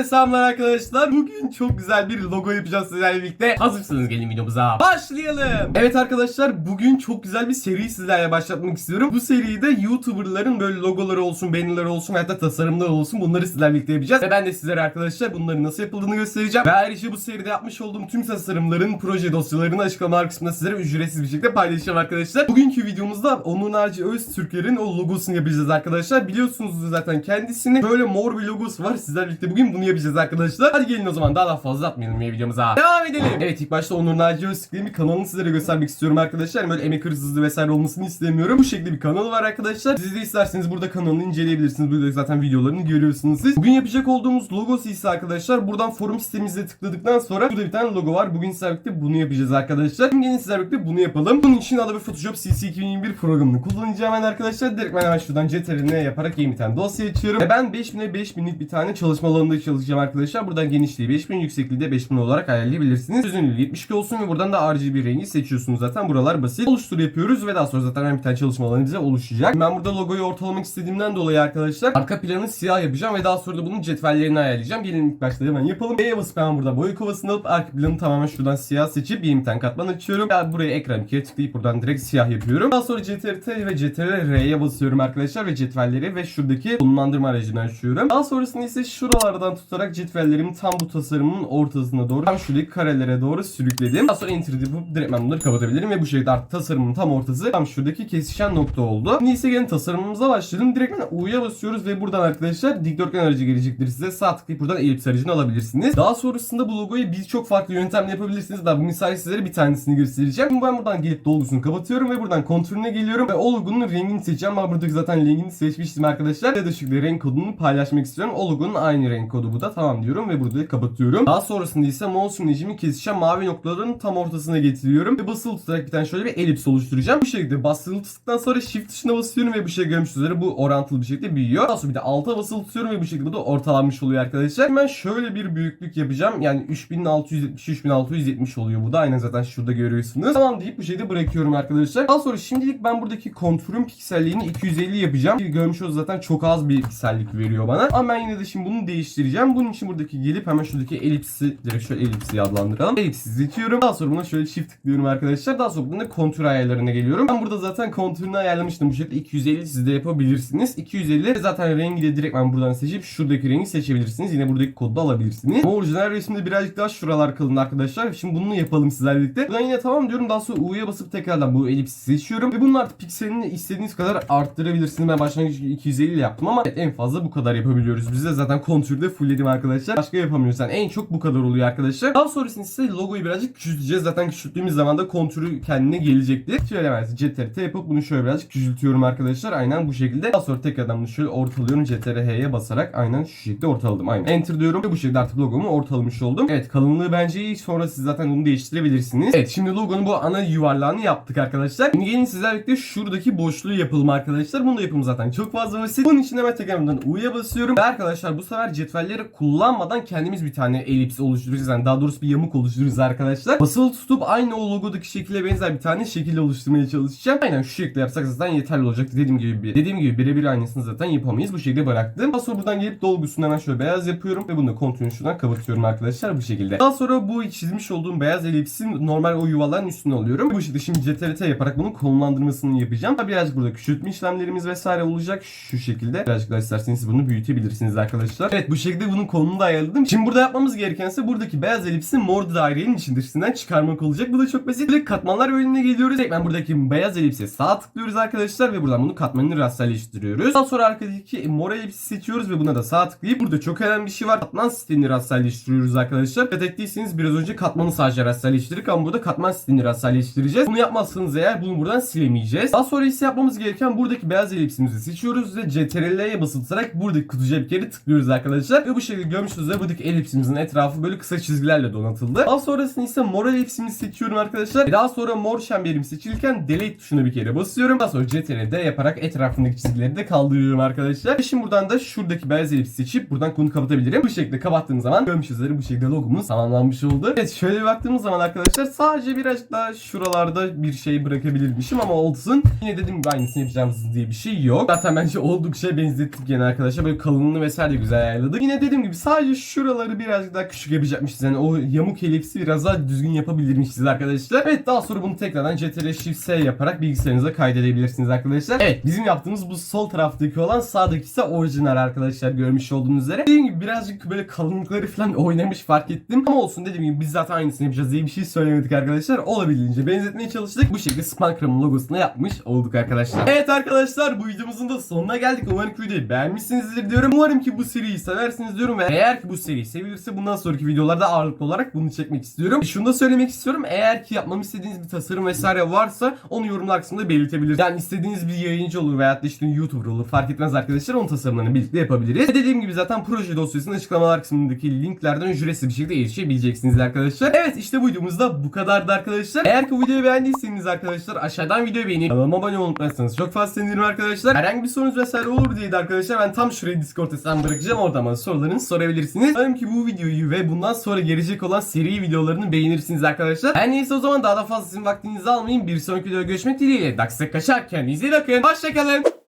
Hepinize selamlar arkadaşlar. Bugün çok güzel bir logo yapacağız sizlerle birlikte. Hazırsınız gelin videomuza. Başlayalım. Evet arkadaşlar bugün çok güzel bir seri sizlerle başlatmak istiyorum. Bu seride YouTuber'ların böyle logoları olsun, bannerları olsun hatta tasarımları olsun bunları sizlerle birlikte yapacağız. Ve ben de sizlere arkadaşlar bunların nasıl yapıldığını göstereceğim. Ve ayrıca bu seride yapmış olduğum tüm tasarımların proje dosyalarını açıklamalar kısmında sizlere ücretsiz bir şekilde paylaşacağım arkadaşlar. Bugünkü videomuzda Onur Naci Öztürk'lerin o logosunu yapacağız arkadaşlar. Biliyorsunuz zaten kendisinin böyle mor bir logosu var. Sizlerle birlikte bugün bunu yapacağız arkadaşlar. Hadi gelin o zaman daha da fazla atmayalım ya videomuza. Devam edelim. Evet ilk başta Onur Naci Öztürk'lerin bir kanalını sizlere göstermek istiyorum arkadaşlar. Böyle emek hırsızlığı vesaire olmasını istemiyorum. Bu şekilde bir kanalı var arkadaşlar. Siz de isterseniz burada kanalını inceleyebilirsiniz. Burada zaten videolarını görüyorsunuz siz. Bugün yapacak olduğumuz logosu ise arkadaşlar buradan forum sitemize tıkladıktan sonra burada bir tane logo var. Bugün sizlerle birlikte bunu yapacağız arkadaşlar. Şimdi gelin sizlerle birlikte bunu yapalım. Bunun için Adobe Photoshop CC 2021 programını kullanacağım ben arkadaşlar. Direkt ben hemen şuradan CTRL'ine yaparak yeni bir tane dosya açıyorum. Ve ben 5000'e 5000'lik bir tane çalışma alanında çalışacağım arkadaşlar. Buradan genişliği 5000, yüksekliği de 5000 olarak ayarlayabilirsiniz. Çözünürlüğü 72 olsun ve buradan da RGB rengi seçiyorsunuz zaten. Buralar basit. Oluştur yapıyoruz ve daha sonra zaten hemen bir tane çalışma alanı bize oluşacak. Ben burada logoyu ortalamak istediğimden dolayı arkadaşlar arka planı siyah yapacağım ve daha sonra da bunun cetvellerini ayarlayacağım. Gelin ilk başta hemen yapalım. B'ye basıp ben burada boy kovasını alıp arka planı tamamen şuradan siyah seçip bir tane katman açıyorum. Ya buraya ekran ikiye tıklayıp buradan direkt siyah yapıyorum. Daha sonra CTRL T ve CTRL R'ye basıyorum arkadaşlar ve cetvelleri ve şuradaki konumlandırma aracını açıyorum. Daha sonrasında ise şuralardan tutarak cetvellerimi tam bu tasarımın ortasına doğru tam şuradaki karelere doğru sürükledim. Daha sonra enter yapıp direkt ben bunları kapatabilirim ve bu şekilde artık tasarımın tam ortası tam şuradaki kesişen nokta oldu. Şimdi ise gelin tasarımımıza başlayalım. Direkt ben U'ya basıyoruz ve buradan arkadaşlar dikdörtgen aracı gelecektir size. Sağ tıklayıp buradan elips aracını alabilirsiniz. Daha sonrasında bu logoyu birçok farklı yöntemle yapabilirsiniz. Daha bu misal sizlere bir tanesini göstereceğim. Şimdi ben buradan gelip dolgusunu kapatıyorum ve buradan kontrolüne geliyorum ve o logonun rengini seçeceğim. Ben buradaki zaten rengini seçmiştim arkadaşlar. Ya da renk kodunu paylaşmak istiyorum. O logonun aynı renk kodu bu da. Tamam diyorum ve burada kapatıyorum. Daha sonrasında ise mouse imlecimi kesişen mavi noktaların tam ortasına getiriyorum. Ve basılı tutarak bir tane şöyle bir elips oluşturacağım. Bu şekilde basılı tuttuktan sonra shift tuşuna basıyorum ve bu şekilde görmüş üzere bu orantılı bir şekilde büyüyor. Daha sonra bir de alta basılı tutuyorum ve bu şekilde bu da ortalanmış oluyor arkadaşlar. Hemen şöyle bir büyüklük yapacağım. Yani 3670 3670 oluyor bu da. Aynen zaten şurada görüyorsunuz. Tamam deyip bu şekilde bırakıyorum arkadaşlar. Daha sonra şimdilik ben buradaki kontürün pikselliğini 250 yapacağım. Görmüş olduğunuz zaten çok az bir piksellik veriyor bana. Ama ben yine de şimdi bunu değiştireceğim. Bunun için buradaki gelip hemen şuradaki elipsi direkt şöyle elipsi adlandıralım. Elipsi seçiyorum. Daha sonra buna şöyle shift tıklıyorum arkadaşlar. Daha sonra bunun da kontür ayarlarına geliyorum. Ben burada zaten kontürünü ayarlamıştım. Bu şekilde 250 siz de yapabilirsiniz. 250 zaten rengi de direkt ben buradan seçip şuradaki rengi seçebilirsiniz. Yine buradaki kodu da alabilirsiniz. Bu orijinal resimde birazcık daha şuralar kalın arkadaşlar. Şimdi bunu yapalım sizlerle birlikte. Buradan yine tamam diyorum. Daha sonra U'ya basıp tekrardan bu elipsi seçiyorum. Ve bunun artık pikselini istediğiniz kadar arttırabilirsiniz. Ben başlangıç 250 ile yaptım ama en fazla bu kadar yapabiliyoruz. Biz de zaten kontürde fullledim arkadaşlar. Başka yapamıyoruz. Yani en çok bu kadar oluyor arkadaşlar. Daha sonrasında ise logoyu birazcık küçülteceğiz. Zaten küçülttüğümüz zaman da kontürü kendine gelecektir. Şöyle hemen CTRT yapıp bunu şöyle birazcık küçültüyorum arkadaşlar. Aynen bu şekilde. Daha sonra tekrardan bunu şöyle ortalıyorum. CTRH'ye basarak aynen şu şekilde ortaladım. Aynen. Enter diyorum ve bu şekilde artık logomu ortalamış oldum. Evet kalınlığı bence iyi. Sonra siz zaten bunu değiştirebilirsiniz. Evet şimdi logonun bu ana yuvarlağını yaptık arkadaşlar. Şimdi gelin sizlerle birlikte şuradaki boşluğu yapalım arkadaşlar. Bunu da yapımı zaten çok fazla basit. Bunun için hemen tekrardan U'ya basıyorum. Ve arkadaşlar bu sefer cetvelleri kullanmadan kendimiz bir tane elips oluşturacağız. Yani daha doğrusu bir yamuk oluştururuz arkadaşlar. Basılı tutup aynı o logodaki şekile benzer bir tane şekil oluşturmaya çalışacağım. Aynen şu şekilde yapsak zaten yeterli olacak. Dediğim gibi dediğim gibi birebir aynısını zaten yapamayız. Bu şekilde bıraktım. Daha sonra buradan gelip dolgusunu hemen şöyle beyaz yapıyorum ve bunu da kontrolünü şuradan kapatıyorum arkadaşlar bu şekilde. Daha sonra bu çizmiş olduğum beyaz elipsin normal o yuvaların üstüne alıyorum. Bu şekilde şimdi CTRT yaparak bunun konumlandırmasını yapacağım. Birazcık burada küçültme işlemlerimiz vesaire olacak. Şu şekilde. Birazcık daha isterseniz bunu büyütebilirsiniz arkadaşlar. Evet bu şekilde bunun konumunu da ayarladım. Şimdi burada yapmamız gerekense buradaki beyaz elipsi mor dairenin için çıkarmak olacak. Bu da çok basit. Direkt katmanlar bölümüne geliyoruz. Ben buradaki beyaz elipse sağ tıklıyoruz arkadaşlar ve buradan bunu katmanını rasyalleştiriyoruz. Daha sonra arkadaki mor elipsi seçiyoruz ve buna da sağ tıklayıp burada çok önemli bir şey var. Katman sistemini rasyalleştiriyoruz arkadaşlar. Dikkat ettiyseniz biraz önce katmanı sadece rasyalleştirdik ama burada katman sistemini rasyalleştireceğiz. Bunu yapmazsanız eğer bunu buradan silemeyeceğiz. Daha sonra ise yapmamız gereken buradaki beyaz elipsimizi seçiyoruz ve CTRL'ye basılarak buradaki kutucuya bir kere tıklıyoruz arkadaşlar. Ve bu şekilde görmüşsünüz üzere buradaki elipsimizin etrafı böyle kısa çizgilerle donatıldı. Daha sonrasında ise mor elipsimi seçiyorum arkadaşlar. Daha sonra mor çemberim seçilirken delete tuşuna bir kere basıyorum. Daha sonra CTRL'de yaparak etrafındaki çizgileri de kaldırıyorum arkadaşlar. Ve şimdi buradan da şuradaki beyaz elipsi seçip buradan konu kapatabilirim. Bu şekilde kapattığım zaman görmüş üzere bu şekilde logomuz tamamlanmış oldu. Evet şöyle bir baktığımız zaman arkadaşlar sadece birazcık daha şuralarda bir şey bırakabilirmişim ama olsun. Yine dedim aynısını yapacağımız diye bir şey yok. Zaten bence oldukça benzettik yine arkadaşlar. Böyle kalınlığını vesaire güzel ayarladık. Yine Dediğim gibi sadece şuraları birazcık daha küçük yapacakmışız. Yani o yamuk elipsi biraz daha düzgün yapabilirmişiz arkadaşlar. Evet daha sonra bunu tekrardan CTRL Shift S yaparak bilgisayarınıza kaydedebilirsiniz arkadaşlar. Evet bizim yaptığımız bu sol taraftaki olan sağdaki ise orijinal arkadaşlar görmüş olduğunuz üzere. Dediğim gibi birazcık böyle kalınlıkları falan oynamış fark ettim. Ama olsun dediğim gibi biz zaten aynısını yapacağız diye bir şey söylemedik arkadaşlar. Olabildiğince benzetmeye çalıştık. Bu şekilde Spankram'ın logosunu yapmış olduk arkadaşlar. Evet arkadaşlar bu videomuzun da sonuna geldik. Umarım videoyu beğenmişsinizdir diyorum. Umarım ki bu seriyi seversiniz diyorum ve eğer ki bu seri sevilirse bundan sonraki videolarda ağırlıklı olarak bunu çekmek istiyorum. Şunu da söylemek istiyorum. Eğer ki yapmamı istediğiniz bir tasarım vesaire varsa onu yorumlar kısmında belirtebilirsiniz. Yani istediğiniz bir yayıncı olur da işte YouTuber olur fark etmez arkadaşlar. Onun tasarımlarını birlikte yapabiliriz. Ve dediğim gibi zaten proje dosyasının açıklamalar kısmındaki linklerden ücretsiz bir şekilde erişebileceksiniz arkadaşlar. Evet işte bu videomuzda bu kadardı arkadaşlar. Eğer ki bu videoyu beğendiyseniz arkadaşlar aşağıdan videoyu beğenip kanalıma abone olmayı unutmazsanız çok fazla sevinirim arkadaşlar. Herhangi bir sorunuz vesaire olur diye de arkadaşlar ben tam şuraya Discord hesabımı bırakacağım. Oradan bana sorularınızı sorabilirsiniz. Umarım ki bu videoyu ve bundan sonra gelecek olan seri videolarını beğenirsiniz arkadaşlar. Her neyse o zaman daha da fazla sizin vaktinizi almayayım. Bir sonraki videoda görüşmek dileğiyle. Dax'e kaçar. Kendinize iyi bakın. Hoşçakalın.